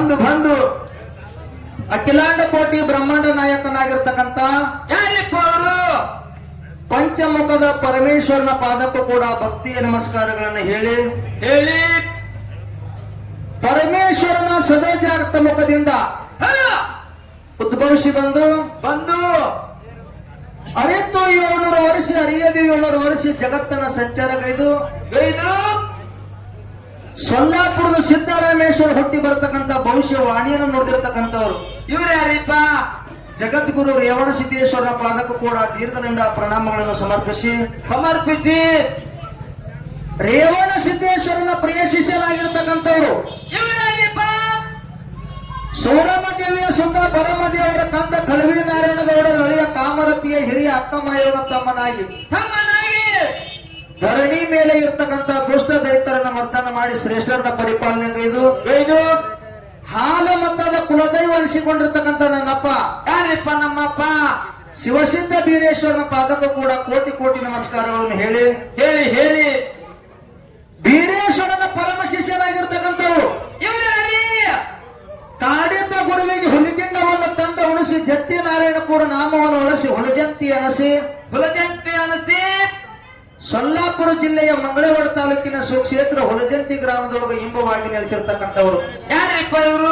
ಬಂದು ಬಂದು ಅಖಿಲಾಂಡ ಕೋಟಿ ಬ್ರಹ್ಮಾಂಡ ನಾಯಕನಾಗಿರ್ತಕ್ಕಂತ ಯಾರಿಪ್ಪ ಅವರು? ಪಂಚಮುಖದ ಪರಮೇಶ್ವರನ ಪಾದಕ್ಕೂ ಕೂಡ ಭಕ್ತಿಯ ನಮಸ್ಕಾರಗಳನ್ನು ಹೇಳಿ. ಹೇಳಿ. ಪರಮೇಶ್ವರನ ಸದಾ ಜಾಗೃತ ಮುಖದಿಂದ ಉದ್ಭವಿಸಿ ಬಂದು ಬಂದು. ಅರಿತು ಏಳ್ನೂರು ವರ್ಷ ಅರಿಯದು ಏಳ್ನೂರು ವರ್ಷ ಜಗತ್ತನ್ನ ಸಂಚಾರಗೈದು. ಏನು ಸೊಲ್ಲಾಪುರದ ಸಿದ್ದರಾಮೇಶ್ವರ ಹುಟ್ಟಿ ಬರತಕ್ಕಂತ ಭವಿಷ್ಯವಾಣಿಯನ್ನು ನೋಡಿದಿರತಕ್ಕಂಥವ್ರು. ಇವ್ರು ಯಾರಿಪ್ಪ? ಜಗದ್ಗುರು ರೇವಣ ಸಿದ್ದೇಶ್ವರನ ಪಾದಕ್ಕೂ ಕೂಡ ದೀರ್ಘದಂಡ ಪ್ರಣಾಮಗಳನ್ನು ಸಮರ್ಪಿಸಿ. ಸಮರ್ಪಿಸಿ. ರೇವಣ ಸಿದ್ದೇಶ್ವರನ ಪ್ರಿಯ ಶಿಷ್ಯರಾಗಿರ್ತಕ್ಕಂಥವ್ರು. ಸೋರಮ್ಮ ದೇವಿಯ ಸುತ್ತ ಪರಮ ದೇವರ ಕಂದ ಕಳವಿ ನಾರಾಯಣಗೌಡರ ಹಳೆಯ ಕಾಮರತಿಯ ಹಿರಿಯ ಅಕ್ಕಮಯ್ಯವನ ತಮ್ಮನಾಗಿ. ತಮ್ಮನಾಗಿ ಧರಣಿ ಮೇಲೆ ಇರ್ತಕ್ಕಂತ ದುಷ್ಟ ದೈತ್ಯರನ್ನ ಮರ್ದನ ಮಾಡಿ ಶ್ರೇಷ್ಠರನ್ನ ಪರಿಪಾಲನೆಗೈದು ಏನು? ಹಾಲ ಮತದ ಕುಲದೈವ ಅನಿಸಿಕೊಂಡಿರ್ತಕ್ಕಂಥ ನನ್ನಪ್ಪ. ಯಾರಿಪ್ಪ ನಮ್ಮಪ್ಪ? ಶಿವಸಿದ್ಧ ಬೀರೇಶ್ವರನ ಪಾದಕ್ಕೂ ಕೂಡ ಕೋಟಿ ಕೋಟಿ ನಮಸ್ಕಾರಗಳನ್ನು ಹೇಳಿ. ಹೇಳಿ ಹೇಳಿ. ಬೀರೇಶ್ವರನ ಪರಮ ಶಿಷ್ಯನಾಗಿರ್ತಕ್ಕಂಥವು ಕಾಡಿದ್ದ ಗುರುವಿಗೆ ಹುಲಿಗಿಂಡವನ್ನು ತಂದ ಉಣಿಸಿ ಜತ್ತಿ ನಾರಾಯಣಪುರ ನಾಮವನ್ನು ಉಳಿಸಿ ಹುಲಜಂತಿ ಅನಸಿ. ಹುಲಜಂತಿ ಸೊಲ್ಲಾಪುರ ಜಿಲ್ಲೆಯ ಮಂಗಳವಾಡ ತಾಲೂಕಿನ ಸುಕ್ಷೇತ್ರ ಹೊಲಜಂತಿ ಗ್ರಾಮದೊಳಗೆ ಇಂಬವಾಗಿ ನೆಲೆಸಿರ್ತಕ್ಕಂಥವ್ರು. ಯಾರಿಪ್ಪ ಇವರು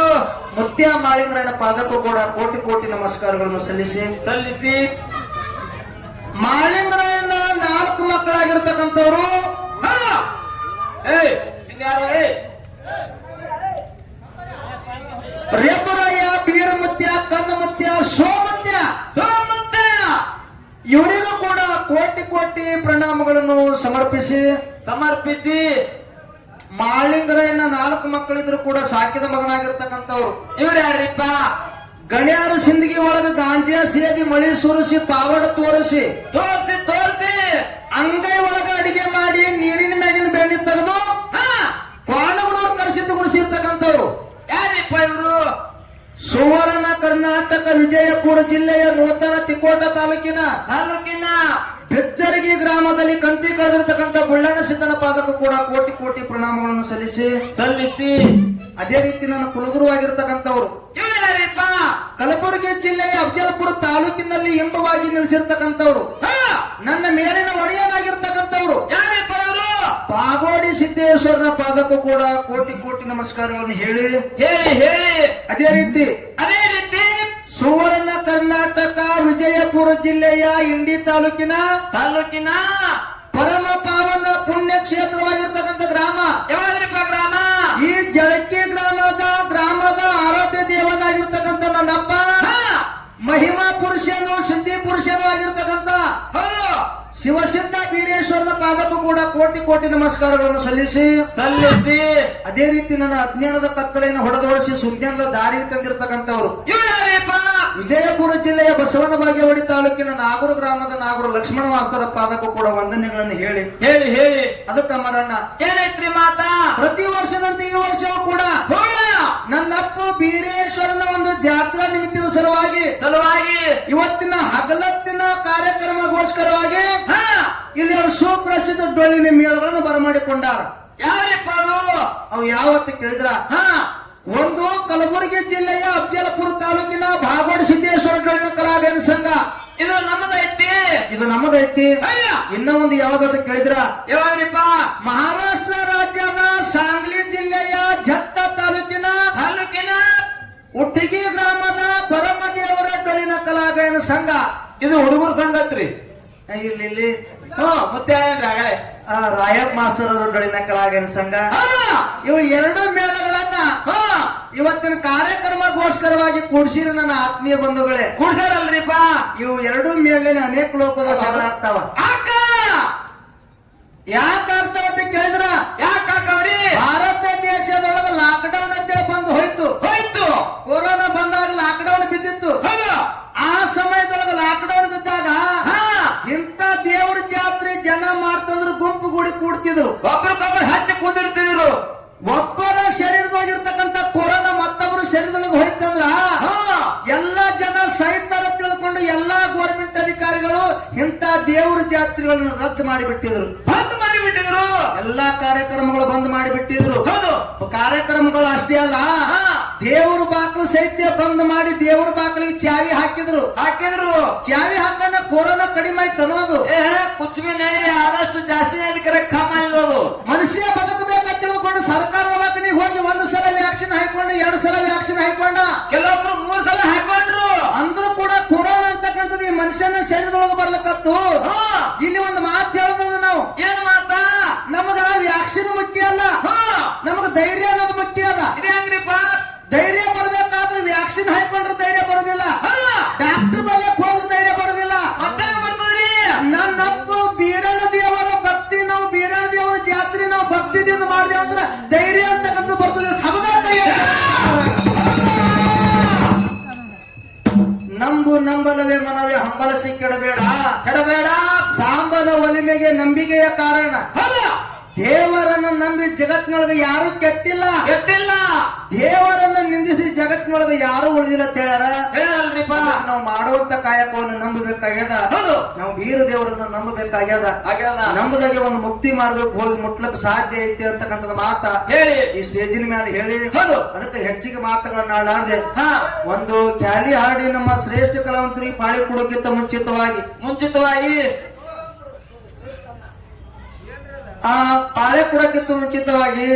ಮುತ್ಯ ಮಾಳಿಂಗರನ ಪಾದಕ್ಕೂ ಕೂಡ ಕೋಟಿ ಕೋಟಿ ನಮಸ್ಕಾರಗಳನ್ನು ಸಲ್ಲಿಸಿ. ಸಲ್ಲಿಸಿ. ಮಾಳಿಂಗರನ ನಾಲ್ಕು ಮಕ್ಕಳಾಗಿರ್ತಕ್ಕಂಥವ್ರು. ರೇಪುರಯ್ಯ ಬೀರಮುತ್ಯ ಕನ್ನಮುತ್ಯ ಸೋಮುತ್ಯ. ಸೋಮತ್ಯ! ಇವರಿಗೂ ಕೂಡ ಕೋಟಿ ಕೋಟಿ ಪ್ರಣಾಮಗಳನ್ನು ಸಮರ್ಪಿಸಿ ಸಮರ್ಪಿಸಿ ಮಾಳಿಂಗರಯ್ಯನ ನಾಲ್ಕು ಮಕ್ಕಳಿದ್ರು ಕೂಡ ಸಾಕಿದ ಮಗನಾಗಿರ್ತಕ್ಕಂಥವ್ರು. ಇವ್ರು ಯಾರಿಪ್ಪ? ಗಣ್ಯಾರು ಸಿಂದಗಿ ಒಳಗ ಗಾಂಜಿಯ ಸೇದಿ ಮಳಿ ಸುರಿಸಿ ಪಾವಡ ತೋರಿಸಿ. ತೋರಿಸಿ ತೋರಿಸಿ! ಅಂಗೈ ಒಳಗ ಅಡಿಗೆ ಮಾಡಿ ನೀರಿನ ಮ್ಯಾಗಿನ ಬೆಣ್ಣೆ ತೆಗೆದು ಪಾಂಡವನವ್ರು ಕರೆಸಿದ್ದು ಗುಡಿಸಿರ್ತಕ್ಕಂಥವ್ರು. ಯಾರಿಪ್ಪ ಇವರು? ಸುವರ್ಣ ಕರ್ನಾಟಕ ವಿಜಯಪುರ ಜಿಲ್ಲೆಯ ನೂತನ ತಿಕೋಟ ತಾಲೂಕಿನ ತಾಲೂಕಿನ ಬೆಚ್ಚರಗಿ ಗ್ರಾಮದಲ್ಲಿ ಕಂತಿ ಕಳೆದಿರ್ತಕ್ಕಂಥ ಬುಳ್ಳಣ್ಣ ಸಿದ್ದನ ಪಾದಕ್ಕೂ ಕೂಡ ಕೋಟಿ ಕೋಟಿ ಪ್ರಣಾಮಗಳನ್ನು ಸಲ್ಲಿಸಿ. ಸಲ್ಲಿಸಿ. ಅದೇ ರೀತಿ ನನ್ನ ಕುಲಗುರು ಆಗಿರ್ತಕ್ಕಂಥವ್ರು. ಕಲಬುರಗಿ ಜಿಲ್ಲೆಯ ಅಫಜಲ್ಪುರ ತಾಲೂಕಿನಲ್ಲಿ ಇಂಬವಾಗಿ ನೆಲೆಸಿರ್ತಕ್ಕಂಥವ್ರು. ಹಾ. ನನ್ನ ಮೇಲಿನ ಒಡೆಯನಾಗಿರ್ತಕ್ಕಂಥವ್ರು. ಪಾಗೋಡಿ ಸಿದ್ದೇಶ್ವರನ ಪಾದಕ್ಕೂ ಕೂಡ ಕೋಟಿ ಕೋಟಿ ನಮಸ್ಕಾರಗಳನ್ನು ಹೇಳಿ. ಹೇಳಿ ಹೇಳಿ. ಅದೇ ರೀತಿ ಅದೇ ವಿಜಯಪುರ ಜಿಲ್ಲೆಯ ಇಂಡಿ ತಾಲೂಕಿನ ತಾಲೂಕಿನ ಪರಮ ಪಾವನ ಪುಣ್ಯ ಕ್ಷೇತ್ರವಾಗಿರ್ತಕ್ಕಂಥ ಗ್ರಾಮ. ಯಾವ್ದ್ರಿಪ್ಪ ಗ್ರಾಮ? ಈ ಜಳಕಿ ಗ್ರಾಮದ ಗ್ರಾಮದ ಆರಾಧ್ಯ ದೇವನಾಗಿರ್ತಕ್ಕಂಥ ನನ್ನಪ್ಪ. ಹಾ. ಮಹಿಮಾ ಪುರುಷನು ಸಿದ್ಧಿ ಪುರುಷನು ಆಗಿರ್ತಕ್ಕಂಥ ಶಿವಸಿದ್ಧ ವೀರೇಶ್ವರನ ಪಾದಕ್ಕೂ ಕೂಡ ಕೋಟಿ ಕೋಟಿ ನಮಸ್ಕಾರಗಳನ್ನು ಸಲ್ಲಿಸಿ. ಸಲ್ಲಿಸಿ. ಅದೇ ರೀತಿ ನನ್ನ ಅಜ್ಞಾನದ ಕತ್ತಲೆಯನ್ನು ಹೊಡೆದೊಳಿಸಿ ಸುಜ್ಞಾನದ ದಾರಿ ತಂದಿರತಕ್ಕಂಥವ್ರು. ವಿಜಯಪುರ ಜಿಲ್ಲೆಯ ಬಸವನ ಬಾಗೇವಾಡಿ ತಾಲೂಕಿನ ನಾಗೂರು ಗ್ರಾಮದ ನಾಗೂರು ಲಕ್ಷ್ಮಣ ಮಾಸ್ತರ ಪಾದಕ್ಕೂ ಕೂಡ ವಂದನೆಗಳನ್ನು ಹೇಳಿ. ಹೇಳಿ ಹೇಳಿ. ಅದಕ್ಕ ಮರಣ್ಣ. ಏನೈತ್ರಿ ಮಾತಾ? ಪ್ರತಿ ವರ್ಷದಂತೆ ಈ ವರ್ಷವೂ ಕೂಡ ನನ್ನಪ್ಪ ಬೀರೇಶ್ವರನ ಒಂದು ಜಾತ್ರಾ ನಿಮಿತ್ತದ ಸಲುವಾಗಿ ಸಲುವಾಗಿ? ಇವತ್ತಿನ ಹಗಲತ್ತಿನ ಕಾರ್ಯಕ್ರಮಗೋಸ್ಕರವಾಗಿ ಹಾ. ಇಲ್ಲಿ ಅವರು ಸುಪ್ರಸಿದ್ಧ ಡೊಳ್ಳಿನ ಮೇಳಗಳನ್ನು ಬರಮಾಡಿಕೊಂಡಾರ. ಯಾರಿಪ್ಪ ಅವು ಯಾವತ್ತು ಕೇಳಿದ್ರ? ಹಾ. ಒಂದು ಕಲಬುರಗಿ ಜಿಲ್ಲೆಯ ಅಫಜಲಪುರ ತಾಲೂಕಿನ ಭಾಗೋಡ್ ಸಿದ್ದೇಶ್ವರ ಡೊಳ್ಳಿನ ಕಲಾವಿದರ ಸಂಘ. ಇದು ನಮ್ಮದೈತಿ ಇದು ನಮ್ಮದೈತಿ ಇನ್ನ ಒಂದು ಯಾವ್ದಾದ್ರು ಕೇಳಿದ್ರ? ಯಾವಾಗ್ರಿಪ್ಪ? ಮಹಾರಾಷ್ಟ್ರ ರಾಜ್ಯದ ಸಾಂಗ್ಲಿ ಜಿಲ್ಲೆಯ ಜತ್ತ ತಾಲೂಕಿನ ತಾಲೂಕಿನ ಉಟ್ಟಿಗೆ ಗ್ರಾಮದ ಪರಮದೇವರ ಡೊಳ್ಳಿನ ಕಲಾಗಾಯನ ಸಂಘ. ಇದು ಹುಡುಗರ ಸಂಘ ಐತ್ರಿ ಇಲ್ಲಿ ಇಲ್ಲಿ ಹ್ಮ್ ಮತ್ತೆ ಆಗಲೇ. ರಾಯಪ್ಪ ಮಾಸ್ತರ್ ಅವರ ಡೊಳ್ಳಿನ ಸಂಗ ಸಂಘ ಇವು ಎರಡು ಮೇಳಗಳನ್ನ ಹಾ! ಇವತ್ತಿನ ಕಾರ್ಯಕ್ರಮಗೋಸ್ಕರವಾಗಿ ಕೂಡಿಸಿರ ನನ್ನ ಆತ್ಮೀಯ ಬಂಧುಗಳೇ. ಕೂಡ್ಸಾರಲ್ರಿಪ್ಪ ಇವು ಎರಡು ಮೇಳಿನ ಅನೇಕ ಲೋಪದ ಶಬ್ದ ಆಗ್ತಾವ. ಅಕ್ಕ ಯಾಕೆ ಆಗ್ತಾವ ಅಂತ ಕೇಳಿದ್ರ? ಯಾಕಾಕವ್ರಿ ಭಾರತ ದೇವ್ರ ಜಾತ್ರೆಗಳನ್ನು ರದ್ದು ಮಾಡಿಬಿಟ್ಟಿದ್ರು. ಬಂದ್ ಮಾಡಿಬಿಟ್ಟಿದ್ರು. ಎಲ್ಲಾ ಕಾರ್ಯಕ್ರಮಗಳು ಬಂದ್ ಮಾಡಿಬಿಟ್ಟಿದ್ರು. ಹೌದು. ಕಾರ್ಯಕ್ರಮಗಳು ಅಷ್ಟೇ ಅಲ್ಲ. ದೇವ್ರ ಬಾಕ್ಲು ಸಹಿತ ಬಂದ್ ಮಾಡಿ ದೇವ್ರ ಬಾಕ್ಲಿಗೆ ಚಾವಿ ಹಾಕಿದ್ರು. ಹಾಕಿದ್ರು. ಚಾವಿ ಹಾಕನ ಕೊರೋನಾ ಕಡಿಮೆ ಆಯ್ತು ಅನ್ನೋದು. ಏ ಕುಚ್ ನೈರಿ ಆದಷ್ಟು ಜಾಸ್ತಿ ಅದಕ್ಕೆ ಕಮ್ಮ ಇಲ್ಲದು ಮನುಷ್ಯ ಬದುಕಬೇಕಂತ ತಿಳಿದುಕೊಂಡು ಸರ್ಕಾರದ ಬಾಕಲಿಗೆ ಹೋಗಿ ಒಂದು ಸಲ ವ್ಯಾಕ್ಸಿನ್ ಹಾಕೊಂಡು ಎರಡು ಸಲ ವ್ಯಾಕ್ಸಿನ್ ಹಾಕೊಂಡ ಕೆಲವೊಬ್ರು ಮೂರ್ ಸಲ ಹಾಕೊಂಡ್ರು. ಅಂದ್ರೂ ಕೂಡ ಕೊರೋನಾ ಅಂತಕ್ಕಂಥದ್ದು ಈ ಮನುಷ್ಯನ ಶರೀರದೊಳಗೆ ಬರ್ಲಕತ್ತು ಹಾ. ಇಲ್ಲಿ ಒಂದು ಮಾತು ಹೇಳೋದು ನಾವು. ಏನ್ ಮಾತಾ? ನಮಗ ವ್ಯಾಕ್ಸಿನ್ ಮುಖ್ಯ ಅಲ್ಲ. ನಮಗ ಧೈರ್ಯ ಅನ್ನೋದು ಮುಖ್ಯ ಅದ. ಹೆಂಗ್ರಿಪ್ಪ? ಧೈರ್ಯ ಬರ್ಬೇಕಾದ್ರೆ ವ್ಯಾಕ್ಸಿನ್ ಹಾಕೊಂಡ್ರೆ ಧೈರ್ಯ ಬರೋದಿಲ್ಲ. ಹಾ. ಡಾಕ್ಟರ್ ಬಲ್ಲೆ ಹೋದ್ರೆ ಧೈರ್ಯ ಬರೋದಿಲ್ಲ. ನನ್ನಪ್ಪ ಬೀರಣ್ಣ ದೇವರ ಭಕ್ತಿ ನಾವು ಬೀರಣ್ಣ ದೇವರ ಜಾತ್ರೆ ನಾವು ಭಕ್ತಿದಿಂದ ಮಾಡಿದೆ ಅಂದ್ರೆ ಧೈರ್ಯ ಅಂತಕ್ಕಂಥ ಬರ್ತದೆ. ಸಮುದಾಯ ನಂಬು ನಂಬಲವೇ ಮನವೇ ಹಂಬಲ ಕೆಡಬೇಡ. ಕೆಡಬೇಡ. ಸಾಂಬನ ಒಲಿಮೆಗೆ ನಂಬಿಕೆಯ ಕಾರಣ. ಹೌದು? ದೇವರನ್ನ ನಂಬಿ ಜಗತ್ನೊಳಗೆ ಯಾರು ಕೆಟ್ಟಿಲ್ಲ. ಕೆಟ್ಟಿಲ್ಲ. ದೇವರನ್ನ ನಿಂದಿಸಿ ಜಗತ್ನೊಳಗೆ ಯಾರು ಉಳಿದಿಲ್ಲ ಅಂತ ಹೇಳ್ಯಾರ? ಹೇಳಲ್ರಿಪ್ಪ. ನಾವು ಮಾಡುವಂತ ಕಾಯಕವನ್ನು ನಂಬಬೇಕಾಗ್ಯದ? ಹೌದು. ನಾವು ವೀರ ದೇವರನ್ನ ನಂಬಬೇಕಾಗ್ಯದ? ನಂಬದಾಗೆ ಒಂದು ಮುಕ್ತಿ ಮಾರ್ಗಕ್ಕೆ ಹೋಗಿ ಮುಟ್ಲಕ್ ಸಾಧ್ಯ ಐತಿ ಅಂತಕ್ಕಂಥದ್ದು ಮಾತ. ಹೇಳಿ. ಈ ಸ್ಟೇಜಿನ ಮೇಲೆ ಹೇಳಿ. ಹೌದು. ಅದಕ್ಕೆ ಹೆಚ್ಚಿಗೆ ಮಾತುಗಳನ್ನ ಆಡಾಡದೆ ಹಾ. ಒಂದು ಕ್ಯಾಲಿ ಹಾಡಿ ನಮ್ಮ ಶ್ರೇಷ್ಠ ಕಲಾವಂತರಿಗೆ ಪಾಳಿ ಕೊಡೋಕ್ಕಿಂತ ಮುಂಚಿತವಾಗಿ. ಮುಂಚಿತವಾಗಿ ಆ ಪಾಳೆ ಕೊಡಕ್ಕಿಂತ ಮುಂಚಿತವಾಗಿ